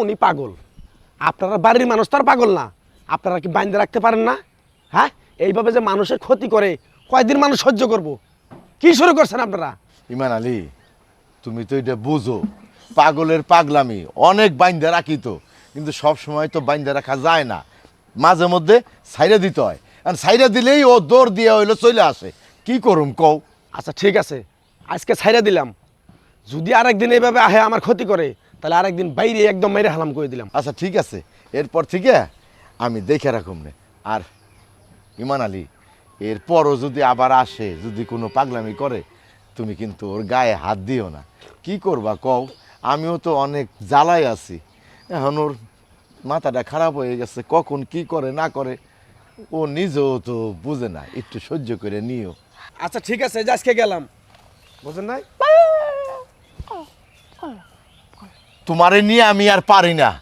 উনি পাগল। আপনারা বাড়ির মানুষ তার পাগল না। আপনারা কি বাইন্দে রাখতে পারেন না? হ্যাঁ? এইভাবে যে মানুষের ক্ষতি করে কয়দিন মানুষ সহ্য করব? কি শুরু করছেন আপনারা? ইমান আলী তুমি তো এটা বুঝো। পাগলের পাগলামি অনেক বাইন্দা রাখি তো। কিন্তু সব সময় তো বাইন্দা রাখা যায় না। মাঝে মধ্যে সাইরা দিতে হয়। আর সাইরা দিলেই ও দৌড় দিয়ে হইল চলে আসে। কি করুম কও? আচ্ছা ঠিক আছে। আজকে ছাইরা দিলাম। যদি আরেকদিন এইভাবে আহে আমার ক্ষতি করে তাহলে আরেকদিন বাইরে একদম মেরে হালাম করে দিলাম। আচ্ছা ঠিক আছে। এরপর থেকে আমি দেখে রাখুম নে। আর ইমান আলী এরপরও যদি আবার আসে যদি কোনো পাগলামি করে তুমি কিন্তু ওর গায়ে হাত দিও না। কি করবা কও? আমিও তো অনেক জ্বালাই আছি। এখন ওর মাথাটা খারাপ হয়ে গেছে কখন কি করে না করে ও নিজেও তো বুঝে না। একটু সহ্য করে নিও। আচ্ছা ঠিক আছে আজকে গেলাম। বুঝেন নাই? তোমারে নিয়ে আমি আর পারি না।